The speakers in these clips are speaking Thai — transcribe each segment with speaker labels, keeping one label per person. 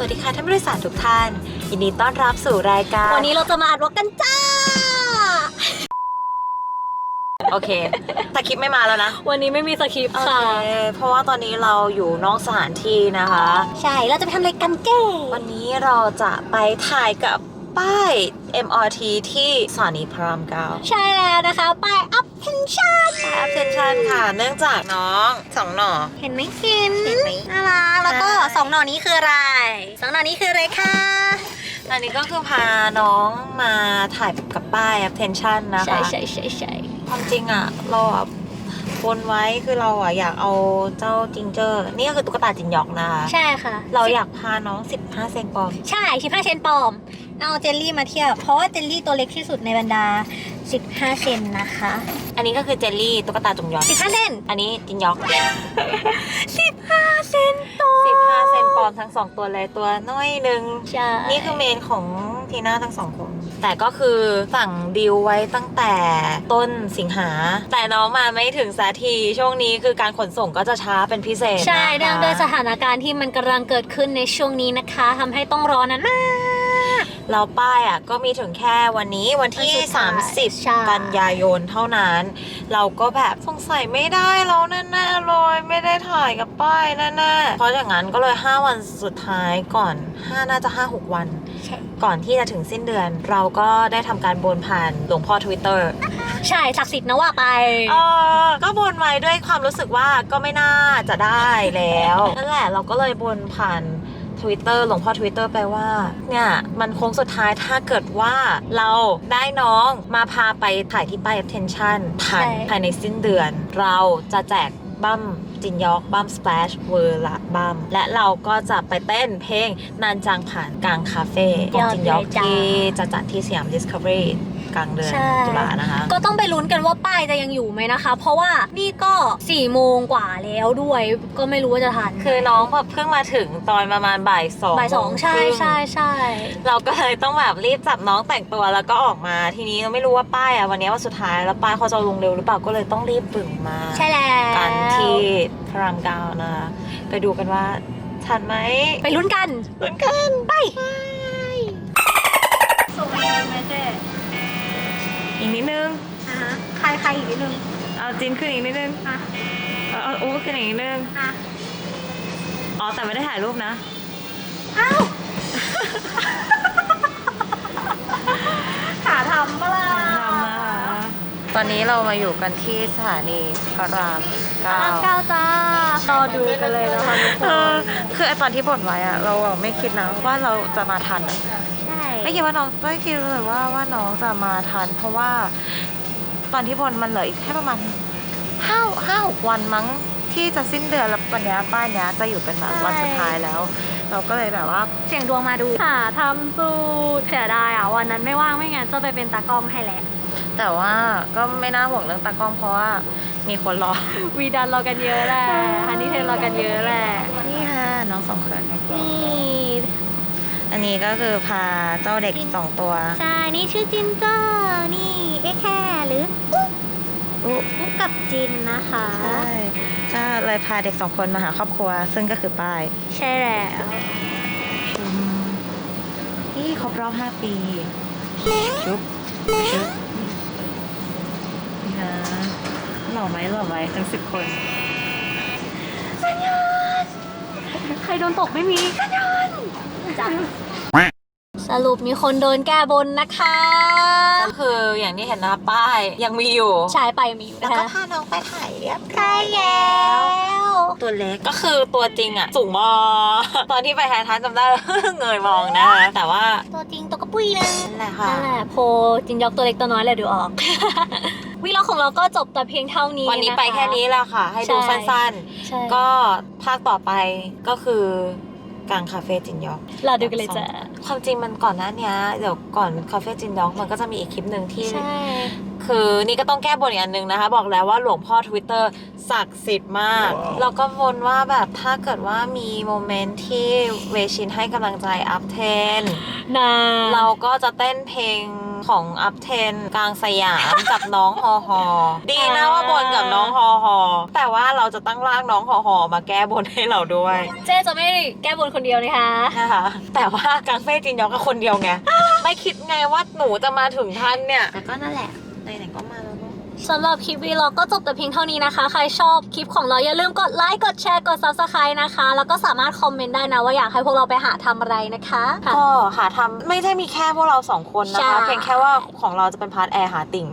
Speaker 1: วัสดีค่ะท่านผู้โดยสารทุกท่าน ยินดีต้อนรับสู่รายการ
Speaker 2: วันนี้เราจะมาอัดวอกกันจ้า
Speaker 1: โอเคแต่คลิปไม่มาแล้วนะ
Speaker 2: วันนี้ไม่มีสคริปต์
Speaker 1: โอ
Speaker 2: ค่ะ
Speaker 1: เคเพราะว่าตอนนี้เราอยู่นอกสถานที่นะคะ
Speaker 2: ใช่ เราจะไปทำอะไรกันเจ้
Speaker 1: วันนี้เราจะไปถ่ายกับ ป้าย MRT ที่สถานีพระรามเก้า
Speaker 2: ใช่แล้วนะคะไปอัพเทนชั่น
Speaker 1: ป้าย attention ค่ะ เนื่องจากน้องสองหน่อ
Speaker 2: เห็นไหมคิน
Speaker 1: เห็นไหม
Speaker 2: น่ารักแล้วก็
Speaker 1: ใช่
Speaker 2: สองหน่อนี้คืออะไรสองหน่อนี้คืออะไรคะ
Speaker 1: อันนี้ก็คือพาน้องมาถ่ายกับป้าย attention นะคะ
Speaker 2: ใช่ใช่ใช่ใช่
Speaker 1: ความจริงอะเราอะ บนไว้คือเราอะอยากเอาเจ้าจิงเจอร์ นี่ก็คือตุ๊กตาจินยอกนะคะ
Speaker 2: ใช่ค่ะ
Speaker 1: เราอยากพาน้อง 15 เซนปลอม
Speaker 2: ใช่ 15 เซนปลอม เอาเจลลี่มาเทียบ เพราะว่าเจลลี่ตัวเล็กที่สุดในบรรดา 15 เซนนะคะ
Speaker 1: อันนี้ก็คือเจลลี่ตุ๊กตาจงยอก
Speaker 2: 15 เซน
Speaker 1: อันนี้จินยอก
Speaker 2: 15 เซนตัว
Speaker 1: 15 เซนปลอมทั้งสองตัวเลยตัวน้อยหนึ่ง
Speaker 2: ใช่
Speaker 1: นี่คือเมนของทีน่าทั้งสองคน แต่ก็คือสั่งดิวไว้ตั้งแต่ต้นสิงหา แต่น้องมาไม่ถึงสักทีช่วงนี้คือการขนส่งก็จะช้าเป็นพิเศษ
Speaker 2: ใช่
Speaker 1: นะคะ
Speaker 2: เนื่องด้วยสถานการณ์ที่มันกำลังเกิดขึ้นในช่วงนี้นะคะทำให้ต้องรอนานมาก
Speaker 1: แล้วป้ายอะก็มีถึงแค่วันนี้วันที่
Speaker 2: วันสุดท้ายใช่
Speaker 1: 30 กันยายนเท่านั้น เราก็แบบสงสัยไม่ได้แล้วแน่ๆเลยไม่ได้ถ่ายกับป้ายแน่ๆเพราะอย่างนั้นก็เลย 5 วันสุดท้ายก่อน 5 น่าจะ 5-6 วัน
Speaker 2: ใช่
Speaker 1: ก่อนที่จะถึงสิ้นเดือน เราก็ได้ทำการบนผ่านหลวงพ่อทวิตเตอร์
Speaker 2: ใช่ศักดิ์สิทธิ์นะว่าไป
Speaker 1: เออก็บนไว้ด้วยความรู้สึกว่าก็ไม่น่าจะได้แล้วนั่นแหละเราก็เลยบนผ่าน ทวิตเตอร์หลวงพ่อทวิตเตอร์ไปว่า เนี่ย มันโค้งสุดท้ายถ้าเกิดว่าเราได้น้องมาพาไปถ่ายที่ป้าย attention ทัน
Speaker 2: ใช่
Speaker 1: ภายในสิ้นเดือน เราจะแจกบัมจินยอกบัมสเปชเวอร์ละบัมและเราก็จะไปเต้นเพลงนานจางผ่านกลางคาเฟ่ของจินยอกที่จะจัดที่สยาม Discovery กลางเดือน
Speaker 2: ใช่
Speaker 1: ตุลานะคะ
Speaker 2: ก็ต้องไปลุ้นกันว่าป้ายจะยังอยู่ไหมนะคะ เพราะว่านี่ก็4ี่โมงกว่าแล้วด้วย ก็ไม่รู้ว่าจะทัน
Speaker 1: คือน้องแบบเพิ่งมาถึงตอนประมาณบ่ายสอง
Speaker 2: บ่ายสอง
Speaker 1: โม
Speaker 2: ใช่
Speaker 1: ครึ่
Speaker 2: ใช่ใช่
Speaker 1: เราก็เลยต้องแบบรีบจับน้องแต่งตัวแล้วก็ออกมาทีนี้เราไม่รู้ว่าป้ายอะวันนี้วันสุดท้ายแล้วป้ายเขาจะลงเร็วหรือเปล่าก็เลยต้องรีบปึ่งมา
Speaker 2: ใช่แล้ว
Speaker 1: กันที่พระรามเก้านะคะไปดูกันว่าทันไหม
Speaker 2: ไปลุ้นกัน
Speaker 1: เหมือนกัน
Speaker 2: ไป
Speaker 1: อีกนิดนึง
Speaker 2: ใครใครอีกนิดนึง
Speaker 1: เอาจินขึ้นอีกนิดนึง
Speaker 2: อะ
Speaker 1: เอาเอาอู้ขึ้นอีกนิดนึง
Speaker 2: อะ
Speaker 1: อ๋อแต่ไม่ได้ถ่ายรูปนะ
Speaker 2: อ้าวขาทำปะล่ะ
Speaker 1: ทำนะคะตอนนี้เรามาอยู่กันที่สถานีพระรามเก้า
Speaker 2: น้ำเก้าจ้ารอดูกันเลยนะคะทุกค
Speaker 1: เออนคือไอตอนที่บ่นไว้อะเราอะไม่คิดนะว่าเราจะมาทันอะ
Speaker 2: ใช่
Speaker 1: ไม่คิดว่าน้องไม่คิดเลยว่าว่าน้องจะมาทัน เพราะว่าตอนที่บ่นมันเหลืออีกแค่ประมาณห้าห้าหกวันมั้งที่จะสิ้นเดือนแล้ววันเนี้ยป้ายเนี้ยจะอยู่เป็นแบบวันสุดท้ายแล้ว เราก็เลยแบบว่า
Speaker 2: เสียงดวงมาดูค่ะทำสูตรเสียดายอะวันนั้นไม่ว่างไม่งั้นจะไปเป็นตากล้องให้แหละ
Speaker 1: แต่ว่าก็ไม่น่าห่วงเรื่องตากล้องเพราะว่ามีคนรอ
Speaker 2: วีดันรอกันเยอะแหละฮันนี่เทนรอกันเยอะแหละ
Speaker 1: นี่ค่ะน้องสองคน
Speaker 2: นี่
Speaker 1: อันนี้ก็คือพาเจ้าเด็กสองตัว
Speaker 2: ใช่ นี่ชื่อจินเจอร์นี่เอ๊ะแค่หรือ
Speaker 1: อุ๊
Speaker 2: อุ๊กกับจินนะคะ
Speaker 1: ใช่ก็เลยพาเด็กสองคนมาหาครอบครัว ซึ่งก็คือป้าย
Speaker 2: ใช่แล้ว
Speaker 1: นี่ครบรอบ5ปีชุบชุบนี่นะหล่อไหมหล่อไหมทั้งสิบคน
Speaker 2: ใครโดนตกไม่มีกันยน จ้ะสรุปมีคนโดนแก้บนนะคะ
Speaker 1: ก็คืออย่างที่เห็นนะป้ายยังมีอยู่
Speaker 2: ชายไปมีอยู่
Speaker 1: แล้ว
Speaker 2: นะ
Speaker 1: ก็
Speaker 2: คะ
Speaker 1: พาน้องไปถ่ายเรียบร้
Speaker 2: ใช่
Speaker 1: อย
Speaker 2: แล้ว
Speaker 1: ตัวเล็กก็คือตัวจริงอะสูงมากตอนที่ไปแทนทันจำได้เงยมองนะคะแต่ว่า
Speaker 2: ตัวจริงตัวกระปุยนึง
Speaker 1: นั่นแหละค่ะ
Speaker 2: นั่นแหละโพจินยอกตัวเล็กตัวน้อยเลยดูออกวิล็อกของเราก็จบแต่เพียงเท่านี้
Speaker 1: วันนี้ะะไปแค่นี้แหละค่ะ ให้ดู
Speaker 2: ใช่
Speaker 1: สั้น
Speaker 2: ใช่
Speaker 1: ๆก็ภาคต่อไปก็คือ กลางคาเฟ่จินยอก
Speaker 2: รอดูกันเลยจ้ะ
Speaker 1: ความจริงมันก่อนหน้าเนี้ยเดี๋ยวก่อนคาเฟ่จินยอกมันก็จะมีอีกคลิปหนึ่งที่
Speaker 2: ใช่
Speaker 1: คืคือนี่ก็ต้องแก้บนอีกอันหนึ่งนะคะ บอกแล้วว่าหลวงพ่อ Twitter ศักดิ์สิทธิ์มากเราก็วนว่าแบบถ้าเกิดว่ามีโมเมนต์ที่เวชินให้กำลังใจอัพเทน
Speaker 2: นา
Speaker 1: เราก็จะเต้นเพลงของอัพเทนกลางสยามกับน้องฮอฮอดีนะว่าบนกับน้องฮอฮอแต่ว่าเราจะตั้งร่างน้องฮอฮอมาแก้บนให้เราด้วย
Speaker 2: เจ๊จะไม่แก้บนคนเดียวนะคะ
Speaker 1: นะคะแต่ว่ากางเฟ่จินยองก็คนเดียวไง ไม่คิดไงว่าหนูจะมาถึงท่านเนี่ย แต่ก็นั่นแหละไหนๆก็มาแล้วเนอะ
Speaker 2: สำหรับคลิปวีล็อกก็จบแต่เพียงเท่านี้นะคะ ใครชอบคลิปของเราอย่าลืมกดไลค์กดแชร์กด subscribe นะคะ แล้วก็สามารถคอมเมนต์ได้นะว่าอยากให้พวกเราไปหาทำอะไรนะคะค่ะ
Speaker 1: ก็หาทำไม่ได้มีแค่พวกเราสองคนนะ
Speaker 2: ใช่
Speaker 1: คะ เพียงแค่ว่าของเราจะเป็นพาร์ทแอร์หาติ่ง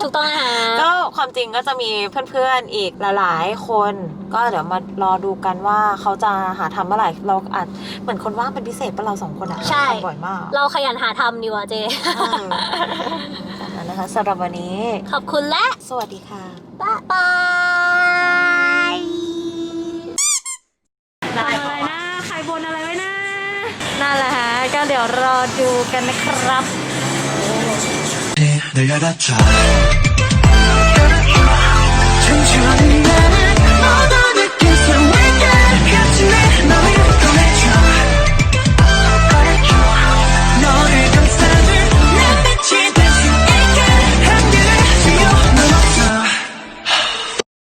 Speaker 2: ถูกต้องนะคะ
Speaker 1: ก็ความจริงก็จะมีเพื่อนๆอีกหลายๆคน ก็เดี๋ยวมารอดูกันว่าเขาจะหาทำเมื่อไหร่เราอาจเหมือนคนว่างเป็นพิเศษปะเราสองคนอะ
Speaker 2: ใช่
Speaker 1: ทำบ่อยมาก
Speaker 2: เราขยันหาทำดีกว่าเจ
Speaker 1: อืมตาม นั้นนะคะสำหรับวันนี้
Speaker 2: ขอบคุณและ
Speaker 1: สวัสดีค่ะ
Speaker 2: บ๊ายบาย
Speaker 1: ได้
Speaker 2: อะไรนะ ใครบนอะไรไว้นะ นั่นแหละฮะ ก็เดี๋ยวรอดูกันนะครับ
Speaker 3: 내 알았죠 천천히 나는 너도